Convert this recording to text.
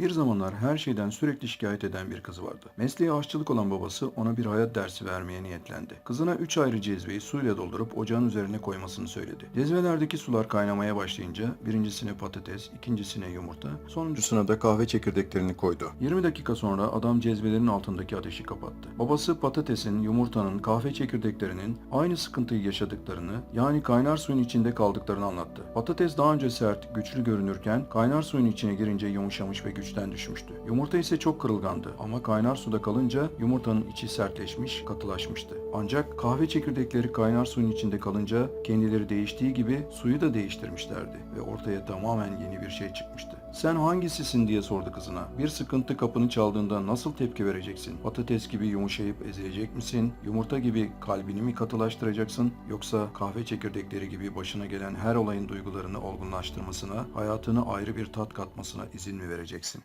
Bir zamanlar her şeyden sürekli şikayet eden bir kızı vardı. Mesleği aşçılık olan babası ona bir hayat dersi vermeye niyetlendi. Kızına 3 ayrı cezveyi suyla doldurup ocağın üzerine koymasını söyledi. Cezvelerdeki sular kaynamaya başlayınca birincisine patates, ikincisine yumurta, sonuncusuna da kahve çekirdeklerini koydu. 20 dakika sonra adam cezvelerin altındaki ateşi kapattı. Babası patatesin, yumurtanın, kahve çekirdeklerinin aynı sıkıntıyı yaşadıklarını, yani kaynar suyun içinde kaldıklarını anlattı. Patates daha önce sert, güçlü görünürken kaynar suyun içine girince yumuşamış ve güçten düşmüştü. Yumurta ise çok kırılgandı ama kaynar suda kalınca yumurtanın içi sertleşmiş, katılaşmıştı. Ancak kahve çekirdekleri kaynar suyun içinde kalınca kendileri değiştiği gibi suyu da değiştirmişlerdi ve ortaya tamamen yeni bir şey çıkmıştı. Sen hangisisin diye sordu kızına. Bir sıkıntı kapını çaldığında nasıl tepki vereceksin? Patates gibi yumuşayıp ezilecek misin? Yumurta gibi kalbini mi katılaştıracaksın? Yoksa kahve çekirdekleri gibi başına gelen her olayın duygularını olgunlaştırmasına, hayatına ayrı bir tat katmasına izin mi vereceksin?